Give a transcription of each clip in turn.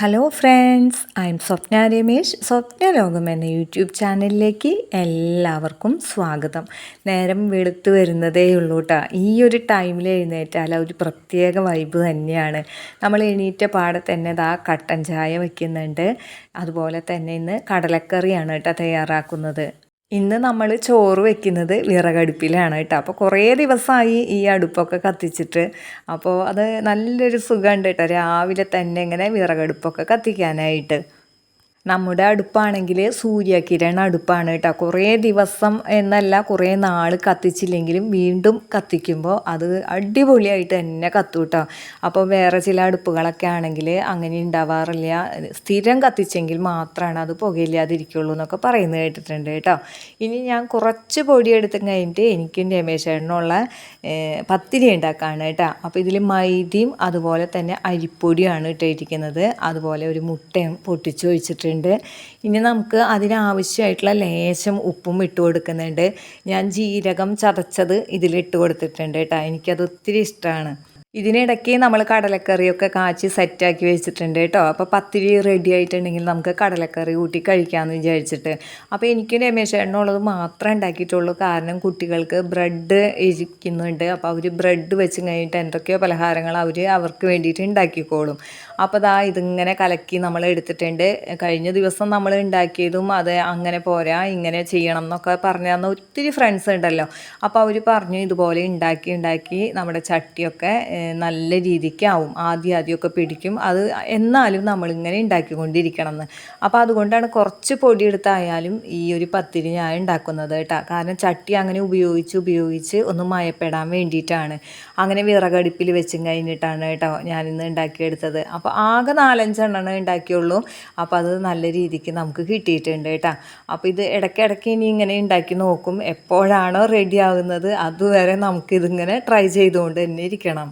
Hello friends I'm Swapna Ramesh. Swapna ലോകം എന്ന YouTube ചാനലിലേക്ക് എല്ലാവർക്കും സ്വാഗതം. നേരം വെളുത്തു വരുന്നതേ ഉള്ളൂ കേട്ടോ ഈ ഒരു ടൈമിൽ എഴുന്നേറ്റാൽ ഒരു പ്രത്യേക വൈബ് തന്നെയാണ്. നമ്മൾ എണീറ്റ പാടെ തന്നെ ദാ കട്ടൻ ചായ വയ്ക്കുന്നുണ്ട് അതുപോലെ തന്നെ ഇന്ന് കടലക്കറിയാണ് കേട്ടോ തയ്യാറാക്കുന്നത്. ഇന്ന് നമ്മൾ ചോറ് വെക്കുന്നത് വിറകടുപ്പിലാണ് കേട്ടോ. അപ്പോൾ കുറേ ദിവസമായി ഈ അടുപ്പൊക്കെ കത്തിച്ചിട്ട്. അപ്പോൾ അത് നല്ലൊരു സുഖമുണ്ട് കേട്ടോ. രാവിലെ തന്നെ ഇങ്ങനെ വിറകടുപ്പൊക്കെ കത്തിക്കാനായിട്ട്. നമ്മുടെ അടുപ്പാണെങ്കിൽ സൂര്യകിരണ അടുപ്പാണ് കേട്ടോ. കുറേ ദിവസം എന്നല്ല കുറേ നാൾ കത്തിച്ചില്ലെങ്കിലും വീണ്ടും കത്തിക്കുമ്പോൾ അത് അടിപൊളിയായിട്ട് തന്നെ കത്തും കേട്ടോ. അപ്പോൾ വേറെ ചില അടുപ്പുകളൊക്കെ ആണെങ്കിൽ അങ്ങനെ ഉണ്ടാവാറില്ല. സ്ഥിരം കത്തിച്ചെങ്കിൽ മാത്രമാണ് അത് പുകയില്ലാതിരിക്കുള്ളൂ എന്നൊക്കെ പറയുന്നത് കേട്ടിട്ടുണ്ട് കേട്ടോ. ഇനി ഞാൻ കുറച്ച് പൊടി എടുത്ത് കഴിഞ്ഞിട്ട് എനിക്കും രമേശേട്ടനുള്ള പത്തിരി ഉണ്ടാക്കാണ് കേട്ടോ. അപ്പോൾ ഇതിൽ മൈദയും അതുപോലെ തന്നെ അരിപ്പൊടിയാണ് ഇട്ടിരിക്കുന്നത്. അതുപോലെ ഒരു മുട്ടയും പൊട്ടിച്ചു കൊടുക്കുന്നുണ്ട് ഇനി നമുക്ക് അതിനാവശ്യമായിട്ടുള്ള ലേശം ഉപ്പും ഇട്ട് കൊടുക്കുന്നുണ്ട്. ഞാൻ ജീരകം ചതച്ചത് ഇതിലിട്ട് കൊടുത്തിട്ടുണ്ട് കേട്ടോ. എനിക്കത് ഒത്തിരി ഇഷ്ടമാണ്. ഇതിനിടയ്ക്ക് നമ്മൾ കടലക്കറിയൊക്കെ കാച്ചി സെറ്റാക്കി വെച്ചിട്ടുണ്ട് കേട്ടോ. അപ്പോൾ പത്തിരി റെഡി ആയിട്ടുണ്ടെങ്കിൽ നമുക്ക് കടലക്കറി കൂട്ടി കഴിക്കാമെന്ന് വിചാരിച്ചിട്ട്. അപ്പോൾ എനിക്ക് രമേശ് എണ്ണുള്ളത് മാത്രമേ ഉണ്ടാക്കിയിട്ടുള്ളൂ. കാരണം കുട്ടികൾക്ക് ബ്രെഡ് ഇരിക്കുന്നുണ്ട്. അപ്പോൾ അവർ ബ്രെഡ് വെച്ച് കഴിഞ്ഞിട്ട് എന്തൊക്കെയോ പലഹാരങ്ങൾ അവർ അവർക്ക് വേണ്ടിയിട്ട് ഉണ്ടാക്കിക്കോളും. അപ്പോൾ ദാ ഇതിങ്ങനെ കലക്കി നമ്മൾ എടുത്തിട്ടുണ്ട്. കഴിഞ്ഞ ദിവസം നമ്മൾ ഉണ്ടാക്കിയതും അത് അങ്ങനെ പോരാ ഇങ്ങനെ ചെയ്യണം എന്നൊക്കെ പറഞ്ഞു തന്ന ഒത്തിരി ഫ്രണ്ട്സ് ഉണ്ടല്ലോ. അപ്പോൾ അവർ പറഞ്ഞു ഇതുപോലെ ഉണ്ടാക്കി ഉണ്ടാക്കി നമ്മുടെ ചട്ടിയൊക്കെ നല്ല രീതിക്കാവും ആദ്യം ആദ്യമൊക്കെ പിടിക്കും. അത് എന്നാലും നമ്മളിങ്ങനെ ഉണ്ടാക്കിക്കൊണ്ടിരിക്കണം എന്ന് അപ്പോൾ അതുകൊണ്ടാണ് കുറച്ച് പൊടി എടുത്തായാലും ഈ ഒരു പത്തിരി ഞാൻ ഉണ്ടാക്കുന്നത് കേട്ടോ. കാരണം ചട്ടി അങ്ങനെ ഉപയോഗിച്ച് ഉപയോഗിച്ച് ഒന്ന് മയപ്പെടാൻ വേണ്ടിയിട്ടാണ്. അങ്ങനെ വിറകടുപ്പിൽ വെച്ചും കഴിഞ്ഞിട്ടാണ് കേട്ടോ ഞാനിന്ന് ഉണ്ടാക്കിയെടുത്തത്. അപ്പോൾ അപ്പോൾ ആകെ നാലഞ്ചെണ്ണം ഉണ്ടാക്കിയുള്ളൂ. അപ്പോൾ അത് നല്ല രീതിക്ക് നമുക്ക് കിട്ടിയിട്ടുണ്ട് കേട്ടോ. അപ്പോൾ ഇത് ഇടയ്ക്കിടയ്ക്ക് ഇനി ഇങ്ങനെ ഉണ്ടാക്കി നോക്കും. എപ്പോഴാണോ റെഡി ആകുന്നത് അതുവരെ നമുക്കിതിങ്ങനെ ട്രൈ ചെയ്തുകൊണ്ട് തന്നെ ഇരിക്കണം.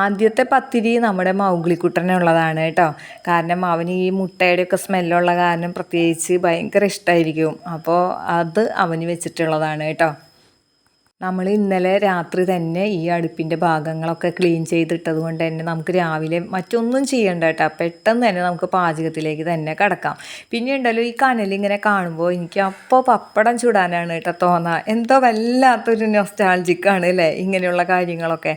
ആദ്യത്തെ പത്തിരി നമ്മുടെ മൗഗ്ലിക്കുട്ടനുള്ളതാണ് കേട്ടോ. കാരണം അവന് ഈ മുട്ടയുടെയൊക്കെ സ്മെല്ലുള്ള കാരണം പ്രത്യേകിച്ച് ഭയങ്കര ഇഷ്ടമായിരിക്കും അപ്പോൾ അത് അവന് വെച്ചിട്ടുള്ളതാണ് കേട്ടോ. നമ്മൾ ഇന്നലെ രാത്രി തന്നെ ഈ അടുപ്പിന്റെ ഭാഗങ്ങളൊക്കെ ക്ലീൻ ചെയ്തിട്ടത് കൊണ്ട് തന്നെ നമുക്ക് രാവിലെ മറ്റൊന്നും ചെയ്യേണ്ട കേട്ടോ. പെട്ടെന്ന് തന്നെ നമുക്ക് പാചകത്തിലേക്ക് തന്നെ കിടക്കാം. പിന്നെ ഉണ്ടല്ലോ ഈ കനലിങ്ങനെ കാണുമ്പോൾ എനിക്ക് അപ്പോൾ പപ്പടം ചൂടാനാണ് കേട്ടോ തോന്നുക എന്തോ വല്ലാത്തൊരു നൊസ്റ്റാൾജിക്കാണ് അല്ലേ? ഇങ്ങനെയുള്ള കാര്യങ്ങളൊക്കെ.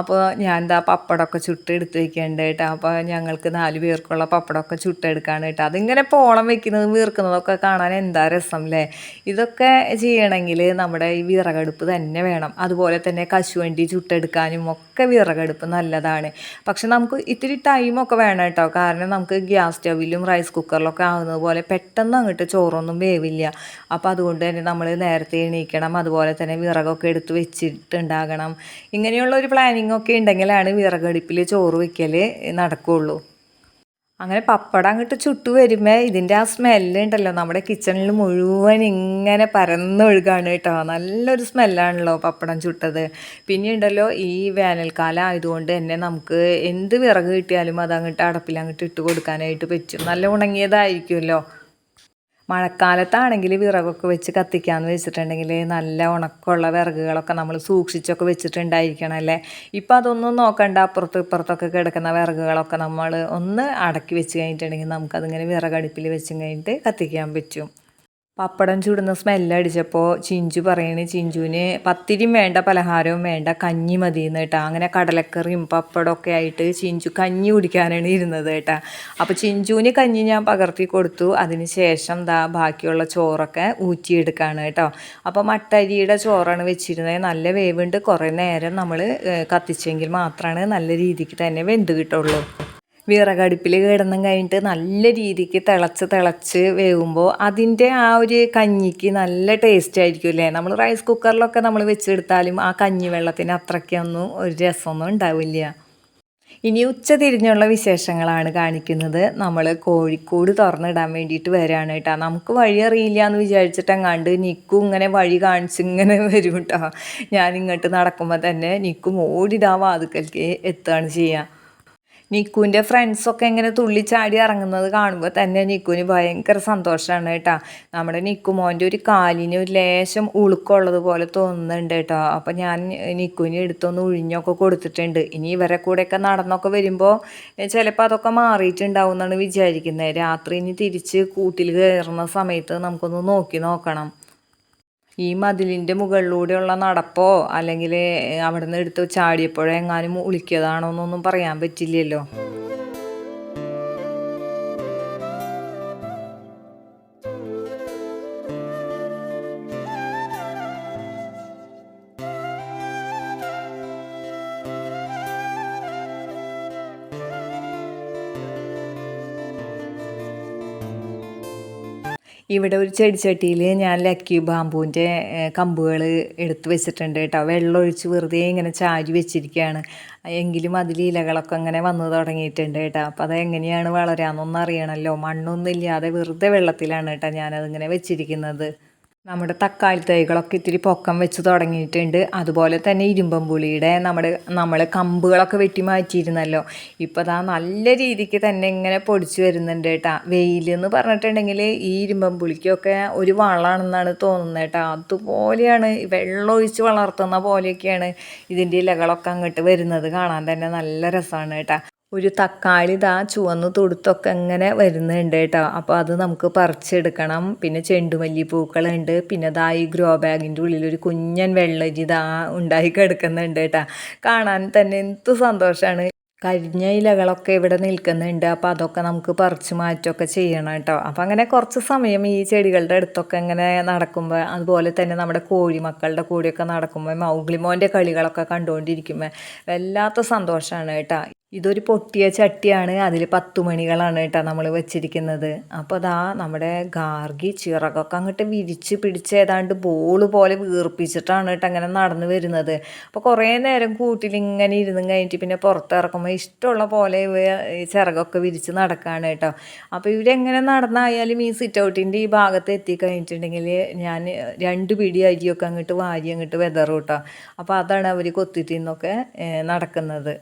അപ്പോൾ ഞാൻ എന്താ പപ്പടമൊക്കെ ചുട്ട് എടുത്ത് വെക്കേണ്ടത് കേട്ടോ. അപ്പോൾ ഞങ്ങൾക്ക് നാല് പേർക്കുള്ള പപ്പടമൊക്കെ ചുട്ടെടുക്കാണ് കേട്ടോ. അതിങ്ങനെ പോളം വെക്കുന്നതും വീർക്കുന്നതൊക്കെ കാണാൻ എന്താ രസം അല്ലേ? ഇതൊക്കെ ചെയ്യണമെങ്കിൽ നമ്മുടെ ഈ വിറകടുപ്പ് തന്നെ തന്നെ വേണം. അതുപോലെ തന്നെ കശുവണ്ടി ചുട്ടെടുക്കാനും ഒക്കെ വിറകടുപ്പ് നല്ലതാണ്. പക്ഷെ നമുക്ക് ഇത്തിരി ടൈമൊക്കെ വേണം കേട്ടോ. കാരണം നമുക്ക് ഗ്യാസ് സ്റ്റവിലും റൈസ് കുക്കറിലൊക്കെ ആകുന്നത് പോലെ പെട്ടെന്ന് അങ്ങോട്ട് ചോറൊന്നും വേവില്ല. അപ്പോൾ അതുകൊണ്ട് തന്നെ നമ്മൾ നേരത്തെ എണീക്കണം. അതുപോലെ തന്നെ വിറകൊക്കെ എടുത്ത് വെച്ചിട്ടുണ്ടാകണം. ഇങ്ങനെയുള്ള ഒരു പ്ലാനിങ് ഒക്കെ ഉണ്ടെങ്കിലാണ് വിറകടുപ്പിൽ ചോറ് വയ്ക്കൽ നടക്കുകയുള്ളൂ അങ്ങനെ പപ്പടം അങ്ങോട്ട് ചുട്ടു വരുമ്പോൾ ഇതിന്റെ ആ സ്മെല്ലുണ്ടല്ലോ നമ്മുടെ കിച്ചണിൽ മുഴുവൻ ഇങ്ങനെ പരന്നൊഴുകാണ് കേട്ടോ. നല്ലൊരു സ്മെല്ലാണല്ലോ പപ്പടം ചുട്ടത്. പിന്നെ ഉണ്ടല്ലോ ഈ വേനൽക്കാലം ആയതുകൊണ്ട് തന്നെ നമുക്ക് എന്ത് വിറക് കിട്ടിയാലും അത് അങ്ങോട്ട് അടപ്പിൽ അങ്ങോട്ട് ഇട്ട് കൊടുക്കാനായിട്ട് പറ്റും. നല്ല ഉണങ്ങിയതായിരിക്കുമല്ലോ. മഴക്കാലത്താണെങ്കിൽ വിറകൊക്കെ വെച്ച് കത്തിക്കാമെന്ന് വെച്ചിട്ടുണ്ടെങ്കിൽ നല്ല ഉണക്കമുള്ള വിറകുകളൊക്കെ നമ്മൾ സൂക്ഷിച്ചൊക്കെ വെച്ചിട്ടുണ്ടായിരിക്കണം അല്ലേ? ഇപ്പം അതൊന്നും നോക്കണ്ട. അപ്പുറത്തും ഇപ്പുറത്തൊക്കെ കിടക്കുന്ന വിറകുകളൊക്കെ നമ്മൾ ഒന്ന് അടക്കി വെച്ച് കഴിഞ്ഞിട്ടുണ്ടെങ്കിൽ നമുക്കതിങ്ങനെ വിറകടുപ്പിൽ വെച്ച് കഴിഞ്ഞിട്ട് കത്തിക്കാൻ പറ്റും. പപ്പടം ചൂടുന്ന സ്മെല്ലടിച്ചപ്പോൾ ചിഞ്ചു പറയണേ ചിഞ്ചുവിന് പത്തിരിയും വേണ്ട പലഹാരവും വേണ്ട കഞ്ഞി മതി എന്ന് കേട്ടോ. അങ്ങനെ കടലക്കറിയും പപ്പടമൊക്കെ ആയിട്ട് ചിഞ്ചു കഞ്ഞി കുടിക്കാനാണ് ഇരുന്നത് കേട്ടോ. അപ്പോൾ ചിഞ്ചുവിന് കഞ്ഞി ഞാൻ പകർത്തി കൊടുത്തു. അതിന് ശേഷം ദാ ബാക്കിയുള്ള ചോറൊക്കെ ഊറ്റിയെടുക്കുകയാണ് കേട്ടോ. അപ്പോൾ മട്ടരിയുടെ ചോറാണ് വെച്ചിരുന്നത്. നല്ല വേവുണ്ട്. കുറേ നേരം നമ്മൾ കത്തിച്ചെങ്കിൽ മാത്രമാണ് നല്ല രീതിക്ക് തന്നെ വെന്ത് കിട്ടുള്ളൂ. വിറകടുപ്പിൽ കിടന്നും കഴിഞ്ഞിട്ട് നല്ല രീതിക്ക് തിളച്ച് തിളച്ച് വേവുമ്പോൾ അതിന്റെ ആ ഒരു കഞ്ഞിക്ക് നല്ല ടേസ്റ്റ് ആയിരിക്കും അല്ലേ നമ്മൾ റൈസ് കുക്കറിലൊക്കെ നമ്മൾ വെച്ചെടുത്താലും ആ കഞ്ഞി വെള്ളത്തിന് അത്രയ്ക്കൊന്നും ഒരു രസമൊന്നും ഉണ്ടാവില്ല. ഇനി ഉച്ച തിരിഞ്ഞുള്ള വിശേഷങ്ങളാണ് കാണിക്കുന്നത്. നമ്മൾ കോഴിക്കോട് തുറന്നിടാൻ വേണ്ടിയിട്ട് വരികയാണ് കേട്ടോ. നമുക്ക് വഴി അറിയില്ല എന്ന് വിചാരിച്ചിട്ട് അങ്ങാണ്ട് നിക്കും ഇങ്ങനെ വഴി കാണിച്ച് ഇങ്ങനെ വരും കേട്ടോ. ഞാൻ ഇങ്ങോട്ട് നടക്കുമ്പോൾ തന്നെ നിക്കും ഓടിടാൻ വാതുക്കൽക്ക് എത്തുകയാണ് ചെയ്യുക നിക്കുവിന്റെ ഫ്രണ്ട്സൊക്കെ ഇങ്ങനെ തുള്ളിച്ചാടി ഇറങ്ങുന്നത് കാണുമ്പോൾ തന്നെ നിക്കുവിന് ഭയങ്കര സന്തോഷമാണ് കേട്ടോ. നമ്മുടെ നിക്കു മോന്റെ ഒരു കാലിന് ഒരു ലേശം ഉളുക്കുള്ളത് പോലെ തോന്നുന്നുണ്ട് കേട്ടോ. അപ്പോൾ ഞാൻ നിക്കുവിന് എടുത്തൊന്ന് ഉഴിഞ്ഞൊക്കെ കൊടുത്തിട്ടുണ്ട്. ഇനി ഇവരെ കൂടെയൊക്കെ നടന്നൊക്കെ വരുമ്പോൾ ചിലപ്പോൾ അതൊക്കെ മാറിയിട്ടുണ്ടാവും എന്നാണ് വിചാരിക്കുന്നത് രാത്രി ഇനി തിരിച്ച് കൂട്ടിൽ കയറുന്ന സമയത്ത് നമുക്കൊന്ന് നോക്കി നോക്കണം. ഈ മതിലിന്റെ മുകളിലൂടെയുള്ള നടപ്പോ അല്ലെങ്കിൽ അവിടെ നിന്ന് എടുത്ത് ചാടിയപ്പോഴോ എങ്ങാനും ഉളിക്കിയതാണോ എന്നൊന്നും പറയാൻ പറ്റില്ലല്ലോ. ഇവിടെ ഒരു ചെടിച്ചട്ടിയിൽ ഞാൻ ലക്കി ബാമ്പുവിന്റെ കമ്പുകൾ എടുത്ത് വെച്ചിട്ടുണ്ട് കേട്ടോ. വെള്ളമൊഴിച്ച് വെറുതെ ഇങ്ങനെ ചാരി വെച്ചിരിക്കുകയാണ്. എങ്കിലും അതിൽ ഇലകളൊക്കെ അങ്ങനെ വന്നു തുടങ്ങിയിട്ടുണ്ട് കേട്ടോ. അപ്പോൾ അതെങ്ങനെയാണ് വളരാമെന്നൊന്നും അറിയണമല്ലോ മണ്ണൊന്നും ഇല്ലാതെ വെറുതെ വെള്ളത്തിലാണ് കേട്ടോ ഞാനതിങ്ങനെ വെച്ചിരിക്കുന്നത്. നമ്മുടെ തക്കാളി തൈകളൊക്കെ ഇത്തിരി പൊക്കം വെച്ച് തുടങ്ങിയിട്ടുണ്ട്. അതുപോലെ തന്നെ ഇരുമ്പം പുളിയുടെ നമ്മുടെ നമ്മൾ കമ്പുകളൊക്കെ വെട്ടി മാറ്റിയിരുന്നല്ലോ. ഇപ്പോൾ അതാ നല്ല രീതിക്ക് തന്നെ ഇങ്ങനെ പൊടിച്ച് വരുന്നുണ്ട് കേട്ടോ. വെയിലെന്ന് പറഞ്ഞിട്ടുണ്ടെങ്കിൽ ഈ ഇരുമ്പം പുളിക്കൊക്കെ ഒരു വളമാണെന്നാണ് തോന്നുന്നത് കേട്ടോ. അതുപോലെയാണ് വെള്ളം ഒഴിച്ച് വളർത്തുന്ന പോലെയൊക്കെയാണ് ഇതിന്റെ ഇലകളൊക്കെ അങ്ങോട്ട് വരുന്നത്. കാണാൻ തന്നെ നല്ല രസമാണ് കേട്ടോ. ഒരു തക്കാളി ഇതാ ചുവന്ന് തൊടുത്തൊക്കെ ഇങ്ങനെ വരുന്നുണ്ട് കേട്ടോ. അപ്പോൾ അത് നമുക്ക് പറിച്ചെടുക്കണം. പിന്നെ ചെണ്ടുമല്ലി പൂക്കളുണ്ട് പിന്നെ ദാ ഈ ഗ്രോ ബാഗിന്റെ ഉള്ളിൽ ഒരു കുഞ്ഞൻ വെള്ളരി ഇതാ ഉണ്ടായി കിടക്കുന്നുണ്ട് കേട്ടോ. കാണാൻ തന്നെ എന്ത് സന്തോഷമാണ് കരിഞ്ഞ ഇലകളൊക്കെ ഇവിടെ നിൽക്കുന്നുണ്ട്. അപ്പോൾ അതൊക്കെ നമുക്ക് പറിച്ച് മാറ്റമൊക്കെ ചെയ്യണം കേട്ടോ. അപ്പോൾ അങ്ങനെ കുറച്ച് സമയം ഈ ചെടികളുടെ അടുത്തൊക്കെ ഇങ്ങനെ നടക്കുമ്പോൾ അതുപോലെ തന്നെ നമ്മുടെ കോഴിമക്കളുടെ കൂടെയൊക്കെ നടക്കുമ്പോൾ മൗഗ്ലിമോന്റെ കളികളൊക്കെ കണ്ടുകൊണ്ടിരിക്കുമ്പോൾ വല്ലാത്ത സന്തോഷമാണ് കേട്ടോ. ഇതൊരു പൊട്ടിയ ചട്ടിയാണ്. അതിൽ പത്ത് മണികളാണ് കേട്ടോ നമ്മൾ വെച്ചിരിക്കുന്നത്. അപ്പോൾ അതാ നമ്മുടെ ഗാർഗി ചിറകൊക്കെ അങ്ങോട്ട് വിരിച്ച് പിടിച്ച് ഏതാണ്ട് ബോൾ പോലെ വീർപ്പിച്ചിട്ടാണ് കേട്ടോ അങ്ങനെ നടന്നു വരുന്നത്. അപ്പോൾ കുറേ നേരം കൂട്ടിൽ ഇങ്ങനെ ഇരുന്ന് കഴിഞ്ഞിട്ട് പിന്നെ പുറത്തിറക്കുമ്പോൾ ഇഷ്ടമുള്ള പോലെ ചിറകൊക്കെ വിരിച്ച് നടക്കുകയാണ് കേട്ടോ. അപ്പോൾ ഇവരെങ്ങനെ നടന്നായാലും ഈ സിറ്റ് ഔട്ടിന്റെ ഈ ഭാഗത്ത് എത്തിക്കഴിഞ്ഞിട്ടുണ്ടെങ്കിൽ ഞാൻ രണ്ട് പിടി അരിയൊക്കെ അങ്ങോട്ട് വാരി അങ്ങോട്ട് വെതറും കേട്ടോ. അപ്പോൾ അതാണ് അവർ കൊത്തി തിന്നൊക്കെ നടക്കുന്നത്.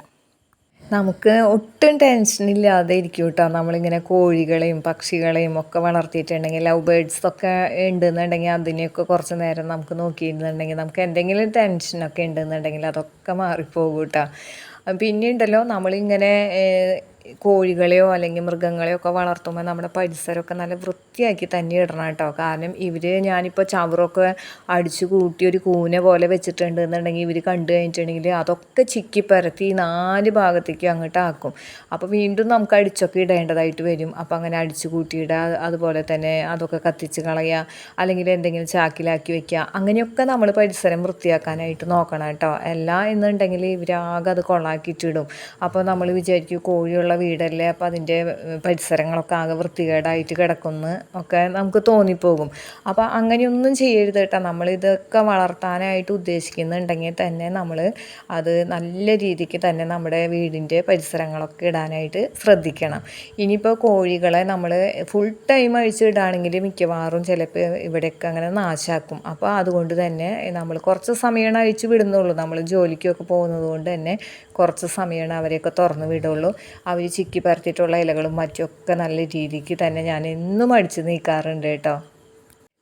നമുക്ക് ഒട്ടും ടെൻഷൻ ഇല്ലാതെ ഇരിക്കും കേട്ടോ. നമ്മളിങ്ങനെ കോഴികളെയും പക്ഷികളെയും ഒക്കെ വളർത്തിയിട്ടുണ്ടെങ്കിൽ ലവ് ബേഡ്സൊക്കെ ഉണ്ടെന്നുണ്ടെങ്കിൽ അതിനെയൊക്കെ കുറച്ച് നേരം നമുക്ക് നോക്കിയിരുന്നുണ്ടെങ്കിൽ നമുക്ക് എന്തെങ്കിലും ടെൻഷനൊക്കെ ഉണ്ടെന്നുണ്ടെങ്കിൽ അതൊക്കെ മാറിപ്പോകും കേട്ടോ. പിന്നെ ഉണ്ടല്ലോ നമ്മളിങ്ങനെ കോഴികളെയോ അല്ലെങ്കിൽ മൃഗങ്ങളെയോ ഒക്കെ വളർത്തുമ്പോൾ നമ്മുടെ പരിസരമൊക്കെ നല്ല വൃത്തിയാക്കി തന്നെ ഇടണം കേട്ടോ. കാരണം ഇവർ ഞാനിപ്പോൾ ചവറൊക്കെ അടിച്ചു കൂട്ടി ഒരു കൂന പോലെ വെച്ചിട്ടുണ്ട് എന്നുണ്ടെങ്കിൽ ഇവർ കണ്ടു കഴിഞ്ഞിട്ടുണ്ടെങ്കിൽ അതൊക്കെ ചിക്കി പരത്തി നാല് ഭാഗത്തേക്ക് അങ്ങോട്ട് ആക്കും. അപ്പോൾ വീണ്ടും നമുക്ക് അടിച്ചൊക്കെ ഇടേണ്ടതായിട്ട് വരും. അപ്പോൾ അങ്ങനെ അടിച്ചു കൂട്ടിയിടുക അതുപോലെ തന്നെ അതൊക്കെ കത്തിച്ച് കളയുക അല്ലെങ്കിൽ എന്തെങ്കിലും ചാക്കിലാക്കി വെക്കുക അങ്ങനെയൊക്കെ നമ്മൾ പരിസരം വൃത്തിയാക്കാനായിട്ട് നോക്കണം കേട്ടോ. അല്ല എന്നുണ്ടെങ്കിൽ ഇവരാകെ അത് കൊള്ളാക്കിയിട്ടിടും അപ്പോൾ നമ്മൾ വിചാരിക്കും കോഴിയുള്ള വീടല്ലേ? അപ്പോൾ അതിന്റെ പരിസരങ്ങളൊക്കെ ആകെ വൃത്തികേടായിട്ട് കിടക്കുന്നു. ഒക്കെ നമുക്ക് തോന്നിപ്പോകും. അപ്പോൾ അങ്ങനെയൊന്നും ചെയ്യരുത് കേട്ടോ. നമ്മളിതൊക്കെ വളർത്താനായിട്ട് ഉദ്ദേശിക്കുന്നുണ്ടെങ്കിൽ തന്നെ നമ്മൾ അത് നല്ല രീതിക്ക് തന്നെ നമ്മുടെ വീടിന്റെ പരിസരങ്ങളൊക്കെ ഇടാനായിട്ട് ശ്രദ്ധിക്കണം. ഇനിയിപ്പോൾ കോഴികളെ നമ്മൾ ഫുൾ ടൈം അഴിച്ചിടുകയാണെങ്കിൽ മിക്കവാറും ചിലപ്പോൾ ഇവിടെയൊക്കെ അങ്ങനെ നാശാക്കും. അപ്പോൾ അതുകൊണ്ട് തന്നെ നമ്മൾ കുറച്ച് സമയമാണ് അഴിച്ചു വിടുന്നുള്ളൂ. നമ്മൾ ജോലിക്കൊക്കെ പോകുന്നത് കൊണ്ട് തന്നെ കുറച്ച് സമയമാണ് അവരെയൊക്കെ തുറന്ന് വിടുള്ളൂ. അവർ ചിക്കി പരത്തിയിട്ടുള്ള ഇലകളും മറ്റുമൊക്കെ നല്ല രീതിക്ക് തന്നെ ഞാൻ എന്നും അടിച്ച് നീക്കാറുണ്ട് കേട്ടോ.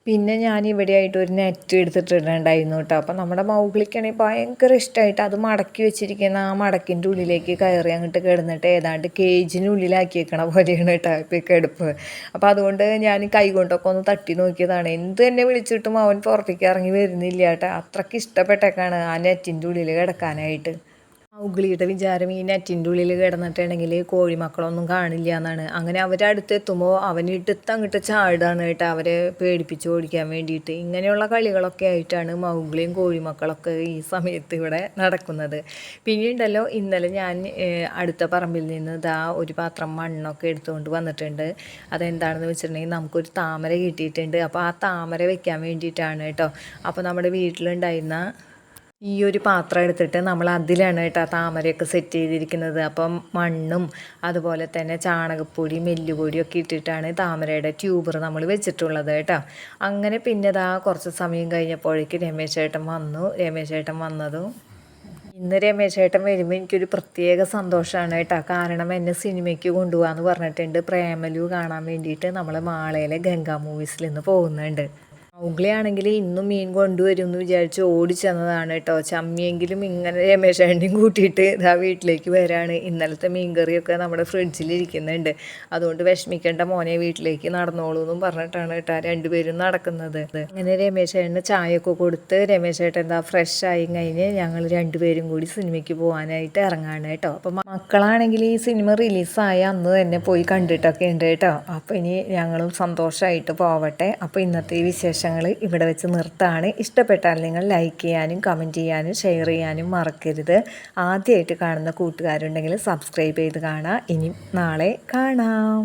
പിന്നെ ഞാൻ ഇവിടെ ആയിട്ട് ഒരു നെറ്റ് എടുത്തിട്ടുണ്ടായിരുന്നു കേട്ടോ. അപ്പോൾ നമ്മുടെ മൗഗ്ലിക്കാണെങ്കിൽ ഭയങ്കര ഇഷ്ടമായിട്ട് അത് മടക്കി വെച്ചിരിക്കുന്ന ആ മടക്കിന്റെ ഉള്ളിലേക്ക് കയറി അങ്ങോട്ട് കിടന്നിട്ട് ഏതാണ്ട് കേജിനുള്ളിലാക്കി വെക്കണ പോലെയാണ് കേട്ടോ ഇപ്പോൾ കിടപ്പ്. അപ്പോൾ അതുകൊണ്ട് ഞാൻ കൈ കൊണ്ടൊക്കെ ഒന്ന് തട്ടി നോക്കിയതാണ്. എന്ത് തന്നെ വിളിച്ചിട്ടും അവൻ പുറത്തേക്ക് ഇറങ്ങി വരുന്നില്ല കേട്ടോ. അത്രയ്ക്ക് ഇഷ്ടപ്പെട്ടേക്കാണ് ആ നെറ്റിന്റെ ഉള്ളിൽ കിടക്കാനായിട്ട്. ഉഗ്ലിയുടെ വിചാരം ഈ നെറ്റിന്റെ ഉള്ളിൽ കിടന്നിട്ടുണ്ടെങ്കിൽ കോഴിമക്കളൊന്നും കാണില്ല എന്നാണ്. അങ്ങനെ അവരുടെ അടുത്ത് എത്തുമ്പോൾ അവൻ ഇട്ടത്ത് അങ്ങോട്ട് ചാടാണ് കേട്ടോ. അവരെ പേടിപ്പിച്ച് ഓടിക്കാൻ വേണ്ടിയിട്ട്. ഇങ്ങനെയുള്ള കളികളൊക്കെ ആയിട്ടാണ് മൗഗ്ലിയും കോഴിമക്കളൊക്കെ ഈ സമയത്ത് ഇവിടെ നടക്കുന്നത്. പിന്നീണ്ടല്ലോ ഇന്നലെ ഞാൻ അടുത്ത പറമ്പിൽ നിന്ന് ഇതാ ഒരു പാത്രം മണ്ണൊക്കെ എടുത്തുകൊണ്ട് വന്നിട്ടുണ്ട്. അതെന്താണെന്ന് വെച്ചിട്ടുണ്ടെങ്കിൽ നമുക്കൊരു താമര കിട്ടിയിട്ടുണ്ട്. അപ്പോൾ ആ താമര വെക്കാൻ വേണ്ടിയിട്ടാണ് കേട്ടോ. അപ്പോൾ നമ്മുടെ വീട്ടിലുണ്ടായിരുന്ന ഈ ഒരു പാത്രം എടുത്തിട്ട് നമ്മൾ അതിലാണ് കേട്ടോ താമരയൊക്കെ സെറ്റ് ചെയ്തിരിക്കുന്നത്. അപ്പം മണ്ണും അതുപോലെ തന്നെ ചാണകപ്പൊടി മെല്ലുപൊടിയൊക്കെ ഇട്ടിട്ടാണ് താമരയുടെ ട്യൂബർ നമ്മൾ വെച്ചിട്ടുള്ളത് കേട്ടോ. അങ്ങനെ പിന്നെ ഇതാ കുറച്ച് സമയം കഴിഞ്ഞപ്പോഴേക്ക് രമേശ് ചേട്ടൻ വന്നു. രമേശ് ചേട്ടൻ വന്നതും ഇന്ന് രമേശ് രമേശേട്ടൻ വരുമ്പോൾ എനിക്കൊരു പ്രത്യേക സന്തോഷമാണ് കേട്ടോ. കാരണം എന്നെ സിനിമയ്ക്ക് കൊണ്ടുപോകാമെന്ന് പറഞ്ഞിട്ടുണ്ട്. പ്രേമലു കാണാൻ വേണ്ടിയിട്ട് നമ്മൾ മാളയിലെ ഗംഗാ മൂവീസിൽ നിന്ന് പോകുന്നുണ്ട്. മൗഗ്ലി ആണെങ്കിൽ ഇന്നും മീൻ കൊണ്ടുവരും എന്ന് വിചാരിച്ച് ഓടിച്ചെന്നതാണ് കേട്ടോ. ചമ്മിയെങ്കിലും ഇങ്ങനെ രമേശാണ്ടിയും കൂട്ടിയിട്ട് ഇതാ വീട്ടിലേക്ക് വരാണ്. ഇന്നലത്തെ മീൻ കറിയൊക്കെ നമ്മുടെ ഫ്രിഡ്ജിൽ ഇരിക്കുന്നുണ്ട്. അതുകൊണ്ട് വിഷമിക്കേണ്ട മോനെ വീട്ടിലേക്ക് നടന്നോളൂ എന്നും പറഞ്ഞിട്ടാണ് കേട്ടോ രണ്ടുപേരും നടക്കുന്നത്. അങ്ങനെ രമേശേട്ടന് ചായയൊക്കെ കൊടുത്ത് രമേശേട്ടൻ എന്താ ഫ്രഷ് ആയി കഴിഞ്ഞ് ഞങ്ങൾ രണ്ടുപേരും കൂടി സിനിമയ്ക്ക് പോകാനായിട്ട് ഇറങ്ങാണ് കേട്ടോ. അപ്പം മക്കളാണെങ്കിൽ ഈ സിനിമ റിലീസായ അന്ന് തന്നെ പോയി കണ്ടിട്ടൊക്കെ ഉണ്ട് കേട്ടോ. അപ്പം ഇനി ഞങ്ങളും സന്തോഷമായിട്ട് പോവട്ടെ. അപ്പോൾ ഇന്നത്തെ ഈ വിശേഷങ്ങൾ ഇവിടെ വെച്ച് നിർത്താണ്. ഇഷ്ടപ്പെട്ടാൽ നിങ്ങൾ ലൈക്ക് ചെയ്യാനും കമന്റ് ചെയ്യാനും ഷെയർ ചെയ്യാനും മറക്കരുത്. ആദ്യമായിട്ട് കാണുന്ന കൂട്ടുകാരുണ്ടെങ്കിൽ സബ്സ്ക്രൈബ് ചെയ്ത് കാണാം. ഇനി നാളെ കാണാം.